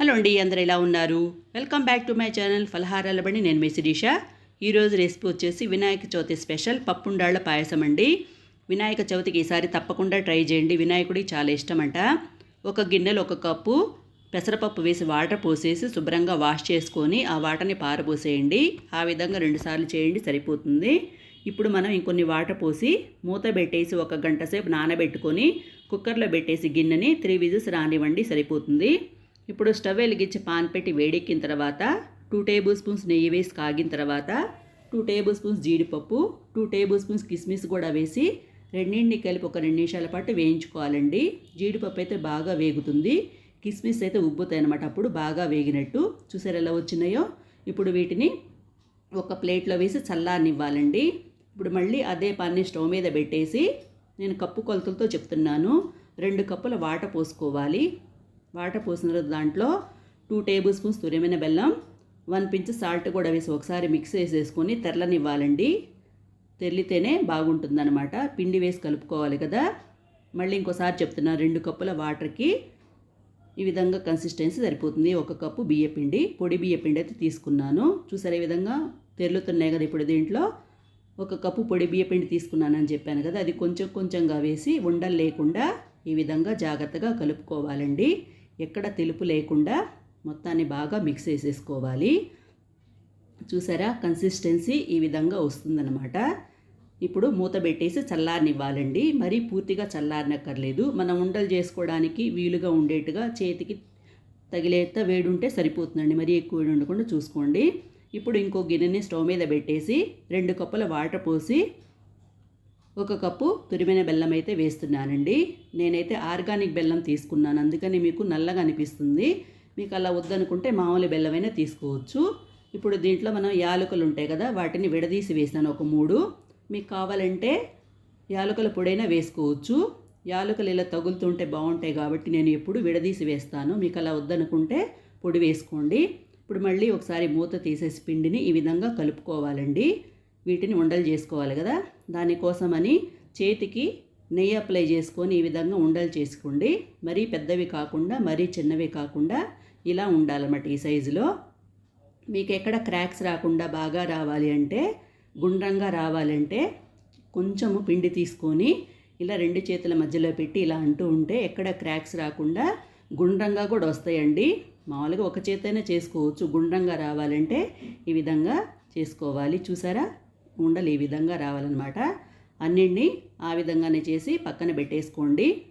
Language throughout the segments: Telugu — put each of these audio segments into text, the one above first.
హలో అండి అందరు ఎలా ఉన్నారు? Welcome back to my channel ఫలహారాల బండి నేను మీ శిరీష. ఈరోజు రెసిపీ వచ్చేసి వినాయక చవితి స్పెషల్ పప్పుండాళ్ళ పాయసం అండి. వినాయక చవితికి ఈసారి తప్పకుండా ట్రై చేయండి. వినాయకుడికి చాలా ఇష్టం అంట ఒక గిన్నెలో ఒక కప్పు పెసరపప్పు వేసి వాటర్ పోసేసి శుభ్రంగా వాష్ చేసుకొని ఆ వాటర్ని పారపోసేయండి ఆ విధంగా రెండుసార్లు చేయండి సరిపోతుంది. ఇప్పుడు మనం ఇంకొన్ని వాటర్ పోసి మూత పెట్టేసి ఒక గంట సేపు నానబెట్టుకొని కుక్కర్లో పెట్టేసి గిన్నెని త్రీ విజిల్స్ రానివ్వండి సరిపోతుంది. ఇప్పుడు స్టవ్ వెలిగించి పాన్ పెట్టి వేడెక్కిన తర్వాత టూ టేబుల్ స్పూన్స్ నెయ్యి వేసి కాగిన తర్వాత టూ టేబుల్ స్పూన్స్ జీడిపప్పు టూ టేబుల్ స్పూన్స్ కిస్మిస్ కూడా వేసి రెండింటిని కలిపి ఒక రెండు నిమిషాల పాటు వేయించుకోవాలండి. జీడిపప్పు అయితే బాగా వేగుతుంది. కిస్మిస్ అయితే ఉబ్బుతాయి అనమాట అప్పుడు బాగా వేగినట్టు. చూసారు ఎలా వచ్చినాయో? ఇప్పుడు వీటిని ఒక ప్లేట్లో వేసి చల్లారనివ్వాలండి. ఇప్పుడు మళ్ళీ అదే పాన్ని స్టవ్ మీద పెట్టేసి నేను కప్పు కొలతలతో చెప్తున్నాను. రెండు కప్పుల వాట పోసుకోవాలి. వాటర్ పోసిన తర్వాత దాంట్లో టూ టేబుల్ స్పూన్స్ తురిమిన బెల్లం వన్ పించ్ సాల్ట్ కూడా వేసి ఒకసారి మిక్స్ చేసేసుకొని తెరలనివ్వాలండి. తెరిలితేనే బాగుంటుందన్నమాట. పిండి వేసి కలుపుకోవాలి కదా. మళ్ళీ ఇంకోసారి చెప్తున్నా రెండు కప్పుల వాటర్కి ఈ విధంగా కన్సిస్టెన్సీ సరిపోతుంది. ఒక కప్పు బియ్య పిండి పొడి బియ్య పిండి అయితే తీసుకున్నాను. చూసారు ఈ విధంగా తెరులుతున్నాయి కదా ఇప్పుడు దీంట్లో. ఒక కప్పు పొడి బియ్య పిండి తీసుకున్నానని చెప్పాను కదా. అది కొంచెం కొంచెంగా వేసి ఉండలు లేకుండా ఈ విధంగా జాగ్రత్తగా కలుపుకోవాలండి. ఎక్కడ తెలుపు లేకుండా మొత్తాన్ని బాగా మిక్స్ చేసేసుకోవాలి. చూసారా? కన్సిస్టెన్సీ ఈ విధంగా వస్తుందన్నమాట. ఇప్పుడు మూత పెట్టేసి చల్లారనివ్వాలండి. మరీ పూర్తిగా చల్లారనక్కర్లేదు. మనం ఉండలు చేసుకోవడానికి వీలుగా ఉండేట్టుగా చేతికి తగిలేత వేడి ఉంటే సరిపోతుందండి. మరీ ఎక్కువ వేడి ఉండకుండా చూసుకోండి. ఇప్పుడు ఇంకో గిన్నెని స్టవ్ మీద పెట్టేసి రెండు కప్పుల వాటర్ పోసి ఒక కప్పు తురిమిన బెల్లం అయితే వేస్తున్నానండి. నేనైతే ఆర్గానిక్ బెల్లం తీసుకున్నాను. అందుకని మీకు నల్లగా అనిపిస్తుంది. మీకు అలా వద్దనుకుంటే మామూలు బెల్లమైనా తీసుకోవచ్చు. ఇప్పుడు దీంట్లో మనం యాలకులు ఉంటాయి కదా వాటిని విడదీసి వేసాను ఒక మూడు. మీకు కావాలంటే యాలకుల పొడైనా వేసుకోవచ్చు. యాలకులు ఇలా తగులుతుంటే బాగుంటాయి కాబట్టి నేను ఎప్పుడు విడదీసి వేస్తాను. మీకు అలా వద్దనుకుంటే పొడి వేసుకోండి. ఇప్పుడు మళ్ళీ ఒకసారి మూత తీసేసి పిండిని ఈ విధంగా కలుపుకోవాలండి. వీటిని ఉండలు చేసుకోవాలి కదా. దానికోసమని చేతికి నెయ్యి అప్లై చేసుకొని ఈ విధంగా ఉండలు చేసుకోండి. మరీ పెద్దవి కాకుండా మరీ చిన్నవి కాకుండా ఇలా ఉండాలన్నమాట ఈ సైజులో. మీకు ఎక్కడ క్రాక్స్ రాకుండా బాగా రావాలి అంటే గుండ్రంగా రావాలంటే కొంచెము పిండి తీసుకొని ఇలా రెండు చేతుల మధ్యలో పెట్టి ఇలా అంటూ ఉంటే ఎక్కడ క్రాక్స్ రాకుండా గుండ్రంగా కూడా వస్తాయండి. మామూలుగా ఒక చేతైనా చేసుకోవచ్చు. గుండ్రంగా రావాలంటే ఈ విధంగా చేసుకోవాలి. చూసారా? ఉండలు ఈ విధంగా రావాలన్నమాట. అన్నింటినీ ఆ విధంగానే చేసి పక్కన పెట్టేసుకోండి.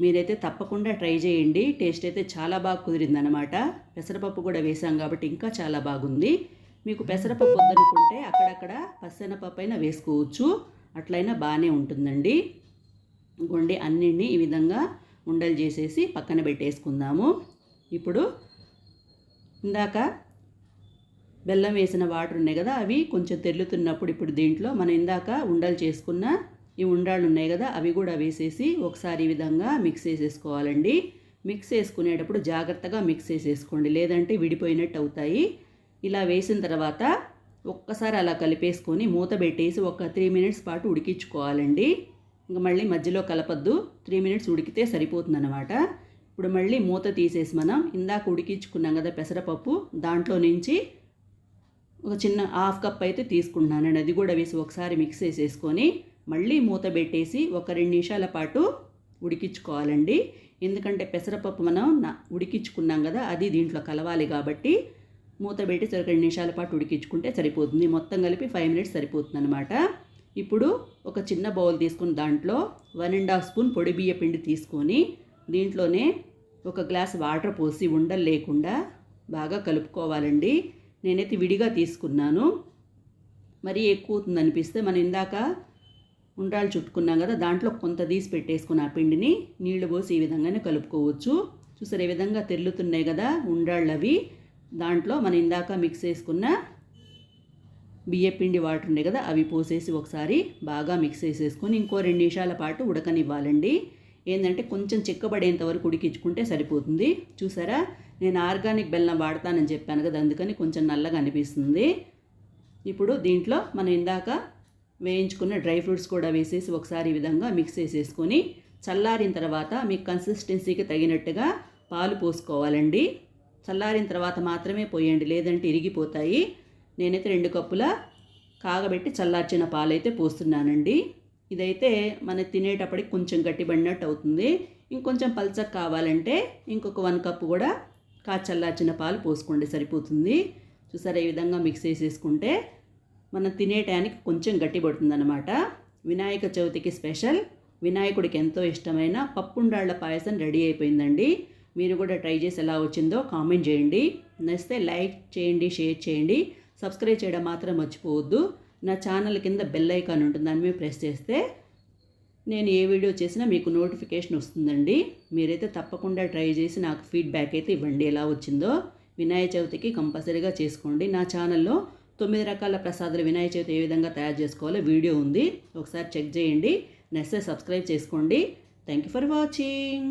మీరైతే తప్పకుండా ట్రై చేయండి. టేస్ట్ అయితే చాలా బాగా కుదిరిందనమాట పెసరపప్పు కూడా వేసాం కాబట్టి ఇంకా చాలా బాగుంది. మీకు పెసరపప్పు వద్దనుకుంటే అక్కడక్కడ పసెనపప్పు అయినా వేసుకోవచ్చు. అట్లయినా బాగానే ఉంటుందండి. గుండి అన్నింటినీ ఈ విధంగా ఉండలు చేసేసి పక్కన పెట్టేసుకుందాము. ఇప్పుడు ఇందాక బెల్లం వేసిన వాటర్ ఉన్నాయి కదా అవి కొంచెం తెల్లుతున్నప్పుడు ఇప్పుడు దీంట్లో మనం ఇందాక ఉండలు చేసుకున్న ఈ ఉండాలు ఉన్నాయి కదా అవి కూడా వేసేసి ఒకసారి ఈ విధంగా మిక్స్ చేసేసుకోవాలండి. మిక్స్ చేసుకునేటప్పుడు జాగ్రత్తగా మిక్స్ చేసేసుకోండి లేదంటే విడిపోయినట్టు అవుతాయి. ఇలా వేసిన తర్వాత ఒక్కసారి అలా కలిపేసుకొని మూత పెట్టేసి ఒక త్రీ మినిట్స్ పాటు ఉడికించుకోవాలండి. ఇంకా మళ్ళీ మధ్యలో కలపద్దు త్రీ మినిట్స్ ఉడికితే సరిపోతుందన్నమాట. ఇప్పుడు మళ్ళీ మూత తీసేసి మనం ఇందాక ఉడికించుకున్నాం కదా పెసరపప్పు దాంట్లో నుంచి ఒక చిన్న హాఫ్ కప్ అయితే తీసుకుంటున్నానండి అది కూడా వేసి ఒకసారి మిక్స్ చేసేసుకొని మళ్ళీ మూత పెట్టేసి ఒక రెండు నిమిషాల పాటు ఉడికించుకోవాలండి. ఎందుకంటే పెసరపప్పు మనం ఉడికించుకున్నాం కదా అది దీంట్లో కలవాలి కాబట్టి మూత పెట్టి సరే రెండు నిమిషాల పాటు ఉడికించుకుంటే సరిపోతుంది. మొత్తం కలిపి ఫైవ్ మినిట్స్ సరిపోతుంది అనమాట ఇప్పుడు ఒక చిన్న బౌల్ తీసుకుని దాంట్లో వన్ అండ్ హాఫ్ స్పూన్ పొడి బియ్య పిండి తీసుకొని దీంట్లోనే ఒక గ్లాస్ వాటర్ పోసి ఉండలు లేకుండా బాగా కలుపుకోవాలండి. నేనైతే విడిగా తీసుకున్నాను. మరీ ఎక్కువ అవుతుంది అనిపిస్తే మనం ఇందాక ఉండ్రాలు చుట్టుకున్నాం కదా దాంట్లో కొంత తీసి పెట్టేసుకున్న ఆ పిండిని నీళ్ళు పోసి ఈ విధంగానే కలుపుకోవచ్చు. చూసారు ఏ విధంగా తెల్లుతున్నాయి కదా ఉండ్రాళ్ళు అవి. దాంట్లో మనం ఇందాక మిక్స్ చేసుకున్న బియ్యపిండి వాటర్ ఉన్నాయి కదా అవి పోసేసి ఒకసారి బాగా మిక్స్ చేసేసుకొని ఇంకో రెండు నిమిషాల పాటు ఉడకనివ్వాలండి. ఏంటంటే కొంచెం చిక్కబడేంత వరకు ఉడికించుకుంటే సరిపోతుంది. చూసారా నేను ఆర్గానిక్ బెల్లం వాడతానని చెప్పాను కదా అందుకని కొంచెం నల్లగా అనిపిస్తుంది. ఇప్పుడు దీంట్లో మనం ఇందాక వేయించుకున్న డ్రై ఫ్రూట్స్ కూడా వేసేసి ఒకసారి ఈ విధంగా మిక్స్ చేసేసుకొని చల్లారిన తర్వాత మీకు కన్సిస్టెన్సీకి తగినట్టుగా పాలు పోసుకోవాలండి. చల్లారిన తర్వాత మాత్రమే పోయండి లేదంటే ఇరిగిపోతాయి. నేనైతే రెండు కప్పుల కాగబెట్టి చల్లార్చిన పాలైతే పోస్తున్నానండి. ఇదైతే మన తినేటప్పటికి కొంచెం గట్టిపడినట్టు అవుతుంది. ఇంకొంచెం పల్చగా కావాలంటే ఇంకొక వన్ కప్పు కూడా కాచల్లార్చిన పాలు పోసుకోండి సరిపోతుంది. చూసారా ఈ విధంగా మిక్స్ చేసేసుకుంటే మనం తినే టయానికి కొంచెం గట్టి పడుతుందన్నమాట. వినాయక చవితికి స్పెషల్. వినాయకుడికి ఎంతో ఇష్టమైన పప్పుండాళ్ళ పాయసం రెడీ అయిపోయిందండి. మీరు కూడా ట్రై చేసి ఎలా వచ్చిందో కామెంట్ చేయండి. నచ్చితే లైక్ చేయండి షేర్ చేయండి. సబ్స్క్రైబ్ చేయడం మాత్రం మర్చిపోవద్దు. నా ఛానల్ కింద బెల్ ఐకాన్ ఉంటుంది దాని మీద ప్రెస్ చేస్తే నేను ఏ వీడియో చేసినా మీకు నోటిఫికేషన్ వస్తుందండి. మీరైతే తప్పకుండా ట్రై చేసి నాకు ఫీడ్బ్యాక్ అయితే ఇవ్వండి. ఎలా వచ్చిందో వినాయక చవితికి కంపల్సరీగా చేసుకోండి. నా ఛానల్లో తొమ్మిది రకాల ప్రసాదాలు వినాయక చవితి ఏ విధంగా తయారు చేసుకోవాలో వీడియో ఉంది. ఒకసారి చెక్ చేయండి. నెక్స్ట్ సబ్స్క్రైబ్ చేసుకోండి. Thank you for watching.